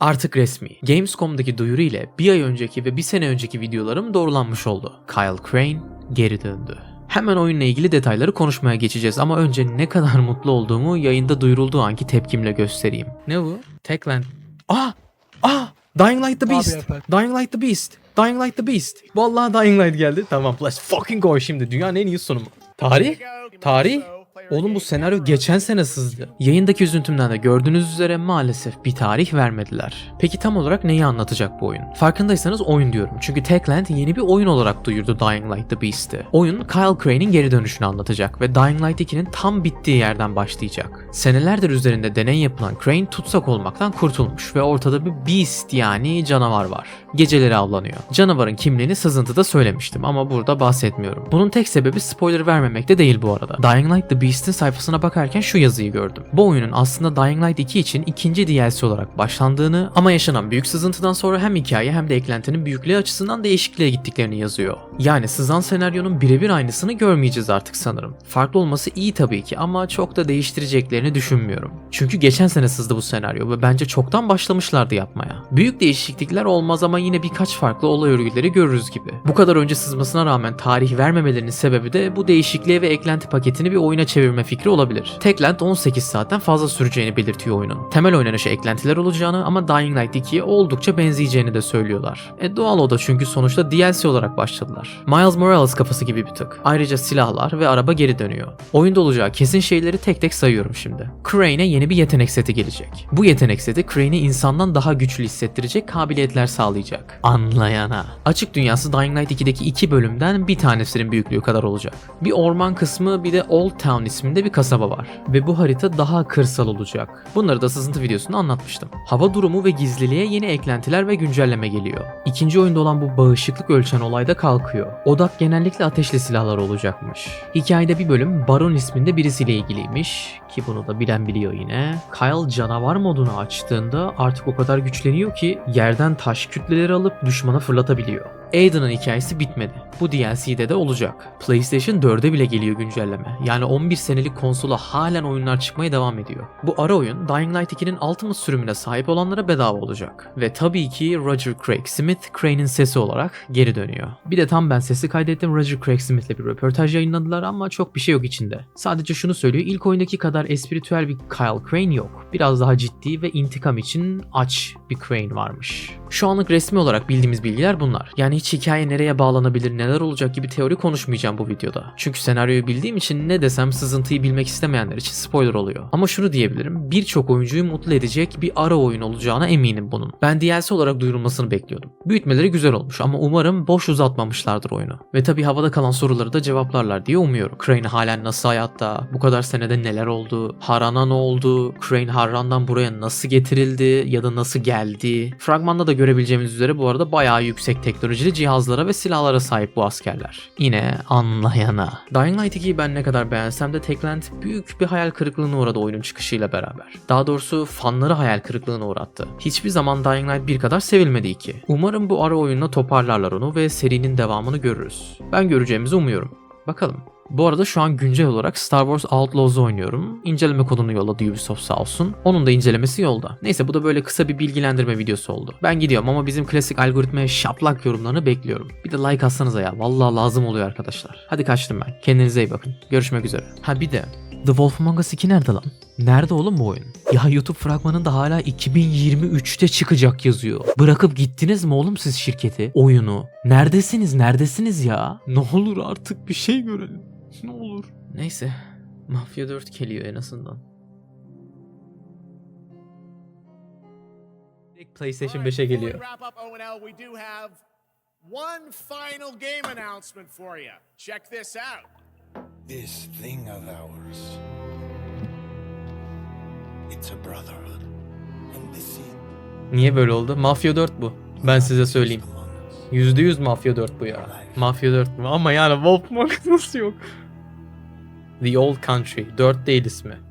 Artık resmi. Gamescom'daki duyuru ile bir ay önceki ve bir sene önceki videolarım doğrulanmış oldu. Kyle Crane geri döndü. Hemen oyunla ilgili detayları konuşmaya geçeceğiz ama önce ne kadar mutlu olduğumu yayında duyurulduğu anki tepkimle göstereyim. Ne bu? Techland. Ah! Ah! Dying Light the Beast. Dying Light the Beast. Dying Light the Beast. Vallahi Dying Light geldi. Tamam let's fucking go şimdi. Dünyanın en iyi sunumu. Tarih? Tarih? Oğlum bu senaryo geçen sene sızdı. Yayındaki üzüntümden de gördüğünüz üzere maalesef bir tarih vermediler. Peki tam olarak neyi anlatacak bu oyun? Farkındaysanız oyun diyorum. Çünkü Techland yeni bir oyun olarak duyurdu Dying Light the Beast'i. Oyun Kyle Crane'in geri dönüşünü anlatacak ve Dying Light 2'nin tam bittiği yerden başlayacak. Senelerdir üzerinde deney yapılan Crane tutsak olmaktan kurtulmuş ve ortada bir Beast yani canavar var. Geceleri avlanıyor. Canavarın kimliğini sızıntıda söylemiştim ama burada bahsetmiyorum. Bunun tek sebebi spoiler vermemek de değil bu arada. Dying Light the Beast'in sayfasına bakarken şu yazıyı gördüm. Bu oyunun aslında Dying Light 2 için ikinci DLC olarak başlandığını ama yaşanan büyük sızıntıdan sonra hem hikaye hem de eklentinin büyüklüğü açısından değişikliğe gittiklerini yazıyor. Yani sızan senaryonun birebir aynısını görmeyeceğiz artık sanırım. Farklı olması iyi tabii ki ama çok da değiştireceklerini düşünmüyorum. Çünkü geçen sene sızdı bu senaryo ve bence çoktan başlamışlardı yapmaya. Büyük değişiklikler olmaz ama yine birkaç farklı olay örgüleri görürüz gibi. Bu kadar önce sızmasına rağmen tarih vermemelerinin sebebi de bu değişikliğe ve eklenti paketini bir oyuna çevirme fikri olabilir. Techland 18 saatten fazla süreceğini belirtiyor oyunun. Temel oynanışı eklentiler olacağını ama Dying Light 2'ye oldukça benzeyeceğini de söylüyorlar. E doğal o da çünkü sonuçta DLC olarak başladılar. Miles Morales kafası gibi bir tık. Ayrıca silahlar ve araba geri dönüyor. Oyunda olacağı kesin şeyleri tek tek sayıyorum şimdi. Crane'e yeni bir yetenek seti gelecek. Bu yetenek seti Crane'i insandan daha güçlü hissettirecek kabiliyetler sağlayacak. Anlayana. Açık dünyası Dying Light 2'deki iki bölümden bir tanesinin büyüklüğü kadar olacak. Bir orman kısmı bir de Old Town isminde bir kasaba var. Ve bu harita daha kırsal olacak. Bunları da sızıntı videosunda anlatmıştım. Hava durumu ve gizliliğe yeni eklentiler ve güncelleme geliyor. İkinci oyunda olan bu bağışıklık ölçen olayda kalkıyor. Odak genellikle ateşli silahlar olacakmış. Hikayede bir bölüm Baron isminde birisiyle ilgiliymiş ki bunu da bilen biliyor yine. Kyle canavar modunu açtığında artık o kadar güçleniyor ki yerden taş kütleleri alıp düşmana fırlatabiliyor. Aiden'ın hikayesi bitmedi. Bu DLC'de de olacak. PlayStation 4'e bile geliyor güncelleme. Yani 11 senelik konsola halen oyunlar çıkmaya devam ediyor. Bu ara oyun Dying Light 2'nin Ultimate sürümüne sahip olanlara bedava olacak. Ve tabii ki Roger Craig Smith Crane'in sesi olarak geri dönüyor. Bir de tam ben sesi kaydettim Roger Craig Smith'le bir röportaj yayınladılar ama çok bir şey yok içinde. Sadece şunu söylüyor ilk oyundaki kadar espritüel bir Kyle Crane yok. Biraz daha ciddi ve intikam için aç bir Crane varmış. Şu anlık resmi olarak bildiğimiz bilgiler bunlar. Yani hiç hikaye nereye bağlanabilir, neler olacak gibi teori konuşmayacağım bu videoda. Çünkü senaryoyu bildiğim için ne desem sızıntıyı bilmek istemeyenler için spoiler oluyor. Ama şunu diyebilirim, birçok oyuncuyu mutlu edecek bir ara oyun olacağına eminim bunun. Ben DLC olarak duyurulmasını bekliyordum. Büyütmeleri güzel olmuş ama umarım boş uzatmamışlardır oyunu. Ve tabi havada kalan soruları da cevaplarlar diye umuyorum. Crane halen nasıl hayatta, bu kadar senede neler oldu, Harran'a ne oldu, Crane Harran'dan buraya nasıl getirildi ya da nasıl geldi. Fragmanda da görebileceğimiz üzere bu arada bayağı yüksek teknolojili cihazlara ve silahlara sahip bu askerler. Yine anlayana. Dying Light 2'yi ben ne kadar beğensem de Techland büyük bir hayal kırıklığına uğradı oyunun çıkışıyla beraber. Daha doğrusu fanları hayal kırıklığına uğrattı. Hiçbir zaman Dying Light 1 kadar sevilmedi ki. Umarım bu ara oyunla toparlarlar onu ve serinin devamını görürüz. Ben göreceğimizi umuyorum. Bakalım. Bu arada şu an güncel olarak Star Wars Outlaws'u oynuyorum. İnceleme kodunu yolladı Ubisoft sağ olsun. Onun da incelemesi yolda. Neyse bu da böyle kısa bir bilgilendirme videosu oldu. Ben gidiyorum ama bizim klasik algoritmaya şaplak yorumlarını bekliyorum. Bir de like atsanıza ya. Vallahi lazım oluyor arkadaşlar. Hadi kaçtım ben. Kendinize iyi bakın. Görüşmek üzere. Ha bir de The Wolf Among Us 2 nerede lan? Nerede oğlum bu oyun? Ya YouTube fragmanında hala 2023'te çıkacak yazıyor. Bırakıp gittiniz mi oğlum siz şirketi, oyunu? Neredesiniz, neredesiniz ya? Ne olur artık bir şey görelim. Ne olur. Neyse. Mafya 4 geliyor en azından. PlayStation 5'e geliyor. One final game announcement for you. Check this out. This thing of ours. It's a brotherhood. And this is Niye böyle oldu? Mafya 4 bu. Ben size söyleyeyim. Among us. %100 Mafya 4 bu ya. Mafya 4 mu? Ama yani Wolf Among Us nasıl yok? The Old Country. 4 değil ismi.